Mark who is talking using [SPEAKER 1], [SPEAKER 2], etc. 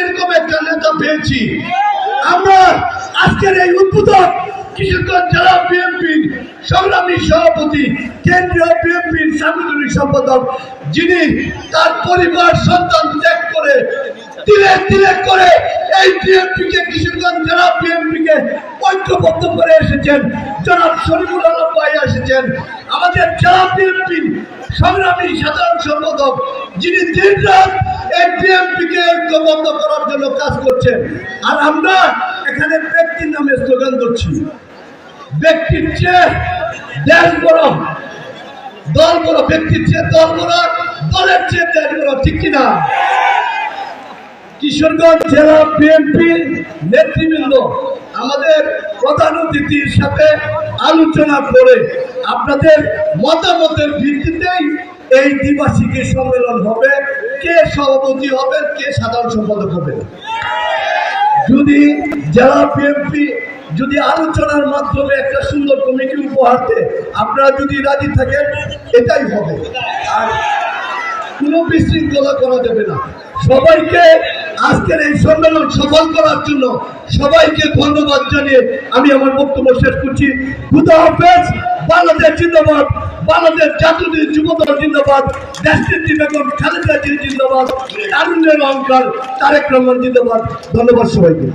[SPEAKER 1] এরকম একটা নেতা পেয়েছি। আমরা আজকের এই উদ্বোধন কিশোরগঞ্জ জেলা বিএনপির সংগ্রামী সভাপতি, কেন্দ্রীয় বিএনপির সাংগঠনিক সম্পাদক, যিনি তার পরিবার, সন্তান ত্যাগ করে, তিলে তিলে করে এই বিএনপিকে, কিশোরগঞ্জ জেলা বিএনপিকে ঐক্যবদ্ধ করে এসেছেন। জনাব শরীফুল আলম ভাই এসেছেন। আমাদের জেলা বিএনপির সংগ্রামী সাধারণ সম্পাদক, যিনি দিন রাত এই ঐক্যবদ্ধ করার জন্য কাজ করছেন। আর আমরা এখানে ব্যক্তির নামে স্লোগান করছি। ব্যক্তির চেয়ে দল বড়, ব্যক্তির চেয়ে দল বড়, দলের চেয়ে দেশ বড়, ঠিক কিনা? কিশোরগঞ্জ জেলা বিএনপি নেতৃবৃন্দ, আমাদের প্রধান অতিথির সাথে আলোচনা করে আপনাদের মতামতের ভিত্তিতেই এই দ্বিবার্ষিকী সম্মেলন হবে। কে সভাপতি হবে কে সাধারণ সম্পাদক হবে যদি জেলা বিএনপি, যদি আলোচনার মাধ্যমে একটা সুন্দর কমিটি উপহার দেয়, আপনারা যদি রাজি থাকেন, এটাই হবে। আর কোনো বিশৃঙ্খলা করা যাবে না। সবাইকে আজকের এই সম্মেলন সফল করার জন্য সবাইকে ধন্যবাদ জানিয়ে আমি আমার বক্তব্য শেষ করছি। বাংলাদেশ জিন্দাবাদ। বাংলাদেশ জাতীয় যুবদল জিন্দাবাদ দেশনেত্রী বেগম খালেদা জিন্দাবাদ, তারুণ্যের অহংকার তারেক রহমান জিন্দাবাদ। ধন্যবাদ সবাইকে।